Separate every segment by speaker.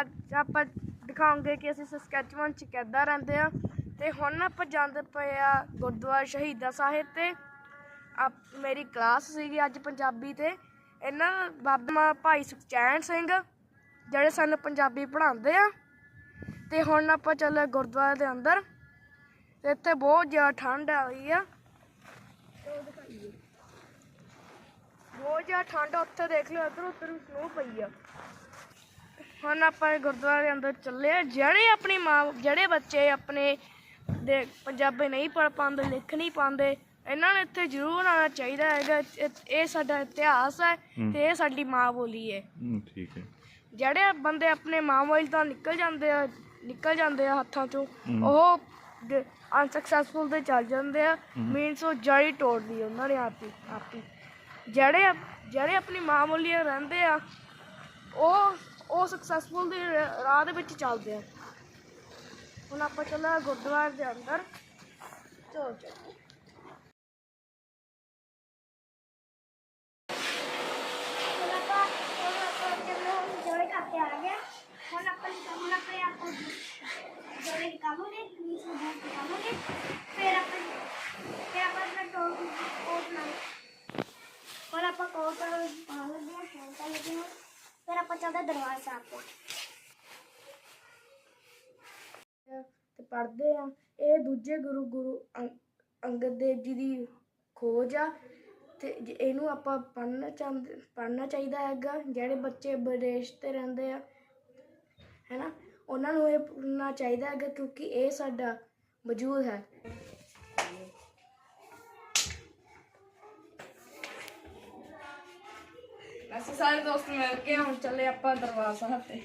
Speaker 1: ਅੱਜ ਆਪਾਂ ਦਿਖਾਉਂਗੇ ਕਿ ਅਸੀਂ ਸਸਕੈਚਵਨ ਚ ਕਿੱਦਾਂ ਰਹਿੰਦੇ ਆ ਤੇ ਹੁਣ ਆਪਾਂ ਜਾਂਦੇ ਪਏ ਆ ਗੁਰਦੁਆਰਾ ਸ਼ਹੀਦਾਂ ਸਾਹਿਬ ਤੇ। ਆਪ, ਮੇਰੀ ਕਲਾਸ ਸੀਗੀ ਅੱਜ ਪੰਜਾਬੀ ਤੇ। ਇਹਨਾਂ ਬਾਬਾ ਭਾਈ ਸੁਖਚੈਨ ਸਿੰਘ, ਜਿਹੜੇ ਸਾਨੂੰ ਪੰਜਾਬੀ ਪੜ੍ਹਾਉਂਦੇ ਆ। ਤੇ ਹੁਣ ਆਪਾਂ ਚੱਲੇ ਗੁਰਦੁਆਰੇ ਦੇ ਅੰਦਰ। ਤੇ ਇੱਥੇ ਬਹੁਤ ਜ਼ਿਆਦਾ ਠੰਡ ਆ ਰਹੀ ਆ। ਬਹੁਤ ਜ਼ਿਆਦਾ ਠੰਡ ਉੱਥੇ ਦੇਖ ਲਿਓ ਇੱਧਰ ਉੱਧਰ ਵੀ ਪਈ ਆ। ਹੁਣ ਆਪਾਂ ਗੁਰਦੁਆਰੇ ਦੇ ਅੰਦਰ ਚੱਲੇ ਆ ਜਿਹੜੇ ਆਪਣੀ ਮਾਂ ਜਿਹੜੇ ਬੱਚੇ ਆਪਣੇ ਦੇ ਪੰਜਾਬੀ ਨਹੀਂ ਪੜ੍ਹ ਪਾਉਂਦੇ ਲਿਖ ਨਹੀਂ ਪਾਉਂਦੇ ਇਹਨਾਂ ਨੂੰ ਇੱਥੇ ਜ਼ਰੂਰ ਆਉਣਾ ਚਾਹੀਦਾ ਹੈਗਾ। ਇਹ- ਇਹ ਸਾਡਾ ਇਤਿਹਾਸ ਹੈ ਤੇ ਇਹ ਸਾਡੀ ਮਾਂ ਬੋਲੀ ਹੈ।
Speaker 2: ਠੀਕ ਹੈ।
Speaker 1: ਜਿਹੜੇ ਬੰਦੇ ਆਪਣੇ ਮਾਂ ਬੋਲੀ ਤੋਂ ਨਿਕਲ ਜਾਂਦੇ ਆ ਨਿਕਲ ਜਾਂਦੇ ਆ ਹੱਥਾਂ ਚੋਂ ਉਹ ਅਨਸਕਸੈਸਫੁਲ ਤੇ ਚੱਲ ਜਾਂਦੇ ਆ। ਮੀਨਸ ਉਹ ਜੜੀ ਤੋੜਦੀ ਆ ਉਹਨਾਂ ਨੇ ਆਪੀ ਆਪੀ ਜਿਹੜੇ ਜਿਹੜੇ ਆਪਣੀ ਮਾਂ ਬੋਲੀ ਨਾਲ ਰਹਿੰਦੇ ਆ ਉਹ ਉਹ ਸਕਸੈਸਫੁਲ ਦੇ ਰਾਹ ਦੇ ਵਿੱਚ ਚੱਲਦੇ ਆ। ਹੁਣ ਆਪਾਂ ਚੱਲਾਂ ਗੁਰਦੁਆਰੇ ਦੇ ਅੰਦਰ। ਚਲੋ ਚਲੋ
Speaker 3: ਹੁਣ ਆਪਾਂ ਹੁਣ ਆਪਾਂ ਆਪਣੇ ਆਪ ਨੂੰ ਜੋੜੇ ਨਿਕਾਲੋਗੇ ਨੀਚੇ ਬਾਹਰ ਨਿਕਾਲੋਗੇ ਫਿਰ ਆਪਾਂ ਫਿਰ ਆਪਾਂ ਆਪਣਾ ਟੋਪ ਕੋਟ ਨਾਲ ਹੁਣ ਆਪਾਂ ਕੋਟ ਪਾ ਲੈਂਦੇ ਹਾਂ ਹੈਂਡ ਲੱਗੇ ਹੋਣ ਫਿਰ ਦਰਬਾਰ ਸਾਹਿਬ ਤੇ
Speaker 1: ਪੜ੍ਹਦੇ ਆ। ਇਹ ਦੂਜੇ ਗੁਰੂ ਗੁਰੂ ਅੰਗਦ ਦੇਵ ਜੀ ਦੀ ਖੋਜ ਆ। ਤੇ ਇਹਨੂੰ ਆਪਾਂ ਪੜ੍ਹਨਾ ਚਾਹੁੰਦੇ, ਪੜ੍ਹਨਾ ਚਾਹੀਦਾ ਹੈਗਾ, ਜਿਹੜੇ ਬੱਚੇ ਵਿਦੇਸ਼ ਤੇ ਰਹਿੰਦੇ ਆ। ਹੈਨਾ? ਉਹਨਾਂ ਨੂੰ ਇਹ ਪੜ੍ਹਨਾ ਚਾਹੀਦਾ ਹੈਗਾ ਕਿਉਂਕਿ ਇਹ ਸਾਡਾ ਵਜੂਦ ਹੈ। ਅਸੀਂ ਸਾਰੇ ਦੋਸਤ ਮਿਲ ਕੇ ਹੁਣ ਚੱਲੇ ਆਪਾਂ ਦਰਬਾਰ ਸਾਹਿਬ ਤੇ।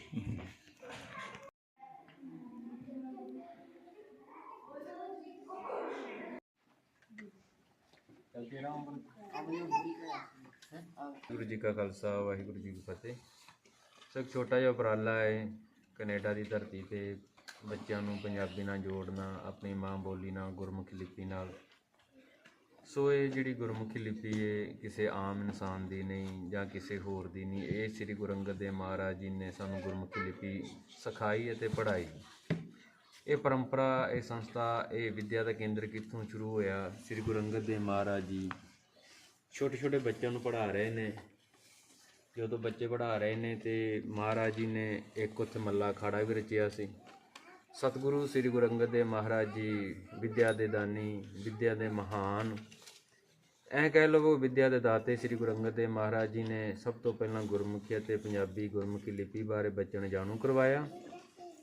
Speaker 2: ਗੁਰੂ ਜੀ ਕਾ ਖਾਲਸਾ, ਵਾਹਿਗੁਰੂ ਜੀ ਕੀ ਫਤਿਹ। ਸਭ ਛੋਟਾ ਜਿਹਾ ਉਪਰਾਲਾ ਹੈ, ਕੈਨੇਡਾ ਦੀ ਧਰਤੀ ਤੇ ਬੱਚਿਆਂ ਨੂੰ ਪੰਜਾਬੀ ਨਾਲ ਜੋੜਨਾ, ਆਪਣੀ ਮਾਂ ਬੋਲੀ ਨਾਲ, ਗੁਰਮੁਖੀ ਲਿਪੀ ਨਾਲ। ਸੋ ਇਹ ਜਿਹੜੀ ਗੁਰਮੁਖੀ ਲਿਪੀ ਹੈ ਕਿਸੇ ਆਮ ਇਨਸਾਨ ਦੀ ਨਹੀਂ ਜਾਂ ਕਿਸੇ ਹੋਰ ਦੀ ਨਹੀਂ, ਇਹ ਸ੍ਰੀ ਗੁਰੂ ਅੰਗਦ ਦੇਵ ਮਹਾਰਾਜ ਜੀ ਨੇ ਸਾਨੂੰ ਗੁਰਮੁਖੀ ਲਿਪੀ ਸਿਖਾਈ ਅਤੇ ਪੜ੍ਹਾਈ। ਇਹ ਪਰੰਪਰਾ, ਇਹ ਸੰਸਥਾ, ਇਹ ਵਿਦਿਆ ਦਾ ਕੇਂਦਰ ਕਿੱਥੋਂ ਸ਼ੁਰੂ ਹੋਇਆ? ਸ੍ਰੀ ਗੁਰੂ ਅੰਗਦ ਦੇਵ ਮਹਾਰਾਜ ਜੀ ਛੋਟੇ ਛੋਟੇ ਬੱਚਿਆਂ ਨੂੰ ਪੜ੍ਹਾ ਰਹੇ ਨੇ। ਜਦੋਂ ਬੱਚੇ ਪੜ੍ਹਾ ਰਹੇ ਨੇ ਤੇ ਮਹਾਰਾਜ ਜੀ ਨੇ ਇੱਕ ਉੱਥੇ ਮੱਲਾ ਅਖਾੜਾ ਵੀ ਰਚਿਆ ਸੀ। ਸਤਿਗੁਰੂ ਸ੍ਰੀ ਗੁਰੂ ਅੰਗਦ ਦੇਵ ਮਹਾਰਾਜ ਜੀ ਵਿਦਿਆ ਦੇ ਦਾਨੀ, ਵਿਦਿਆ ਦੇ ਮਹਾਨ ਐਂ ਕਹਿ ਲਵੋ ਵਿਦਿਆ ਦੇ ਦਾਤੇ ਸ੍ਰੀ ਗੁਰੂ ਅੰਗਦ ਦੇਵ ਮਹਾਰਾਜ ਜੀ ਨੇ ਸਭ ਤੋਂ ਪਹਿਲਾਂ ਗੁਰਮੁਖੀ ਅਤੇ ਪੰਜਾਬੀ ਗੁਰਮੁਖੀ ਲਿਪੀ ਬਾਰੇ ਬੱਚਿਆਂ ਨੂੰ ਜਾਣੂ ਕਰਵਾਇਆ।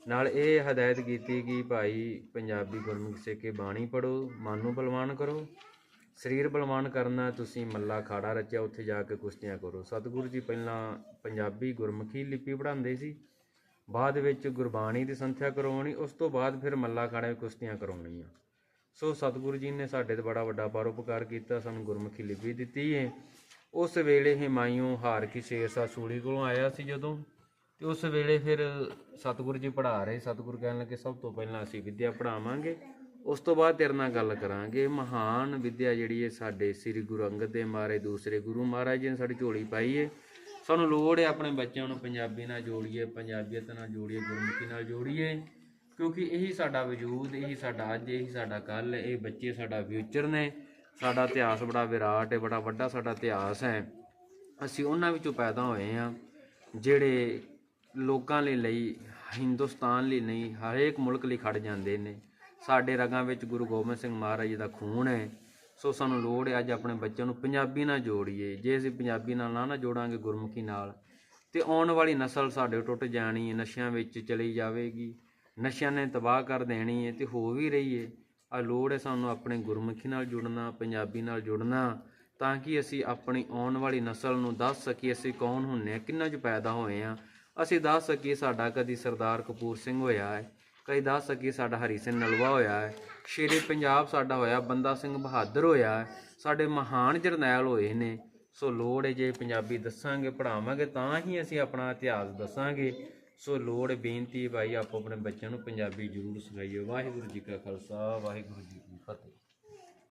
Speaker 2: ਨਾਲ ਇਹ ਹਦਾਇਤ ਕੀਤੀ ਕਿ ਭਾਈ ਪੰਜਾਬੀ ਗੁਰਮੁਖੀ ਸਿੱਖ ਬਾਣੀ ਪੜੋ ਮਨ ਨੂੰ ਬਲਵਾਨ ਕਰੋ, ਸਰੀਰ ਬਲਵਾਨ ਕਰਨਾ, ਤੁਸੀਂ ਮੱਲਾ ਖਾੜਾ ਰਚਿਆ, ਉੱਥੇ ਜਾ ਕੇ ਕੁਸ਼ਤੀਆਂ ਕਰੋ। ਸਤਿਗੁਰੂ ਜੀ ਪਹਿਲਾਂ ਪੰਜਾਬੀ ਗੁਰਮੁਖੀ ਲਿਪੀ ਪੜ੍ਹਾਉਂਦੇ ਸੀ। ਬਾਅਦ ਵਿੱਚ ਗੁਰਬਾਣੀ ਦੀ ਸੰਥਿਆ ਕਰਵਾਉਣੀ, ਉਸ ਤੋਂ ਬਾਅਦ ਫਿਰ ਮੱਲਾ ਖਾੜਾ ਕੁਸ਼ਤੀਆਂ ਕਰਵਾਉਣੀਆਂ। ਸੋ ਸਤਿਗੁਰੂ ਜੀ ਨੇ ਸਾਡੇ ਤੇ ਬੜਾ ਵੱਡਾ ਪਰਉਪਕਾਰ ਕੀਤਾ, ਸਾਨੂੰ ਗੁਰਮੁਖੀ ਲਿਪੀ ਦਿੱਤੀ ਹੈ ਉਸ ਵੇਲੇ ਹਿਮਾਇਓ ਹਾਰ ਕੀ ਸ਼ੇਰਸਾ ਸੂਲੀ ਕੋਲੋਂ ਆਇਆ ਸੀ ਜਦੋਂ, ਤੇ ਉਸ ਵੇਲੇ ਫਿਰ ਸਤਿਗੁਰੂ ਜੀ ਪੜ੍ਹਾ ਰਹੇ, ਸਤਿਗੁਰੂ ਕਹਿਣ ਲੱਗੇ, ਸਭ ਤੋਂ ਪਹਿਲਾਂ ਅਸੀਂ ਵਿਦਿਆ ਪੜ੍ਹਾਵਾਂਗੇ, ਉਸ ਤੋਂ ਬਾਅਦ ਤੇਰੇ ਨਾਲ ਗੱਲ ਕਰਾਂਗੇ। ਮਹਾਨ ਵਿਦਿਆ ਜਿਹੜੀ ਹੈ ਸਾਡੇ ਸ੍ਰੀ ਗੁਰੂ ਅੰਗਦ ਦੇਵ ਮਹਾਰਾਜ, ਦੂਸਰੇ ਗੁਰੂ ਮਹਾਰਾਜ ਜੀ ਨੇ ਸਾਡੀ ਝੋਲੀ ਪਾਈ ਹੈ ਸਾਨੂੰ ਲੋੜ ਹੈ ਆਪਣੇ ਬੱਚਿਆਂ ਨੂੰ ਪੰਜਾਬੀ ਨਾਲ ਜੋੜੀਏ, ਪੰਜਾਬੀਅਤ ਨਾਲ ਜੋੜੀਏ, ਗੁਰਮੁਖੀ ਨਾਲ ਜੋੜੀਏ। ਕਿਉਂਕਿ ਇਹੀ ਸਾਡਾ ਵਜੂਦ, ਇਹੀ ਸਾਡਾ ਅੱਜ, ਇਹੀ ਸਾਡਾ ਕੱਲ ਇਹ ਬੱਚੇ ਸਾਡਾ ਫਿਊਚਰ ਨੇ। ਸਾਡਾ ਇਤਿਹਾਸ ਬੜਾ ਵਿਰਾਟ ਹੈ ਬੜਾ ਵੱਡਾ ਸਾਡਾ ਇਤਿਹਾਸ ਹੈ। ਅਸੀਂ ਉਹਨਾਂ ਵਿੱਚੋਂ ਪੈਦਾ ਹੋਏ ਹਾਂ, ਜਿਹੜੇ ਲੋਕਾਂ ਲਈ ਲਈ, ਹਿੰਦੁਸਤਾਨ ਲਈ ਨਹੀਂ, ਹਰੇਕ ਮੁਲਕ ਲਈ ਖੜ ਜਾਂਦੇ ਨੇ। ਸਾਡੇ ਰਗਾਂ ਵਿੱਚ ਗੁਰੂ ਗੋਬਿੰਦ ਸਿੰਘ ਮਹਾਰਾਜ ਜੀ ਦਾ ਖੂਨ ਹੈ। ਸੋ ਸਾਨੂੰ ਲੋੜ ਹੈ ਅੱਜ ਆਪਣੇ ਬੱਚਿਆਂ ਨੂੰ ਪੰਜਾਬੀ ਨਾਲ ਜੋੜੀਏ। ਜੇ ਅਸੀਂ ਪੰਜਾਬੀ ਨਾਲ ਨਾ ਨਾ ਜੋੜਾਂਗੇ ਗੁਰਮੁਖੀ ਨਾਲ, ਤੇ ਆਉਣ ਵਾਲੀ ਨਸਲ ਸਾਡੇ ਟੁੱਟ ਜਾਣੀ ਨਸ਼ਿਆਂ ਵਿੱਚ ਚਲੀ ਜਾਵੇਗੀ। ਨਸ਼ਿਆਂ ਨੇ ਤਬਾਹ ਕਰ ਦੇਣੀ ਹੈ ਤੇ ਹੋ ਵੀ ਰਹੀ ਹੈ ਆ ਲੋੜ ਹੈ ਸਾਨੂੰ ਆਪਣੇ ਗੁਰਮੁਖੀ ਨਾਲ ਜੁੜਨਾ, ਪੰਜਾਬੀ ਨਾਲ ਜੁੜਨਾ, ਤਾਂ ਕਿ ਅਸੀਂ ਆਪਣੀ ਆਉਣ ਵਾਲੀ ਨਸਲ ਨੂੰ ਦੱਸ ਸਕੀਏ, ਅਸੀਂ ਕੌਣ ਹੁੰਨੇ ਆ, ਕਿੰਨਾ ਚ ਪੈਦਾ ਹੋਏ ਆ। ਅਸੀਂ ਦੱਸ ਸਕੀਏ ਸਾਡਾ ਕਦੀ ਸਰਦਾਰ ਕਪੂਰ ਸਿੰਘ ਹੋਇਆ ਹੈ ਕਈ ਦੱਸ ਸਕੀਏ ਸਾਡਾ ਹਰੀ ਸਿੰਘ ਨਲਵਾ ਹੋਇਆ ਹੈ ਸ਼ੇਰੇ ਪੰਜਾਬ ਸਾਡਾ ਹੋਇਆ, ਬੰਦਾ ਸਿੰਘ ਬਹਾਦਰ ਹੋਇਆ ਹੈ ਸਾਡੇ ਮਹਾਨ ਜਰਨੈਲ ਹੋਏ ਨੇ। ਸੋ ਲੋੜ ਹੈ ਜੇ ਪੰਜਾਬੀ ਦੱਸਾਂਗੇ ਪੜਾਵਾਂਗੇ ਤਾਂ ਹੀ ਅਸੀਂ ਆਪਣਾ ਇਤਿਹਾਸ ਦੱਸਾਂਗੇ। ਸੋ ਲੋੜ ਬੇਨਤੀ ਭਾਈ, ਆਪੋ ਆਪਣੇ ਬੱਚਿਆਂ ਨੂੰ ਪੰਜਾਬੀ ਜ਼ਰੂਰ ਸਿਖਾਈਏ। ਵਾਹਿਗੁਰੂ ਜੀ ਕਾ ਖਾਲਸਾ, ਵਾਹਿਗੁਰੂ ਜੀ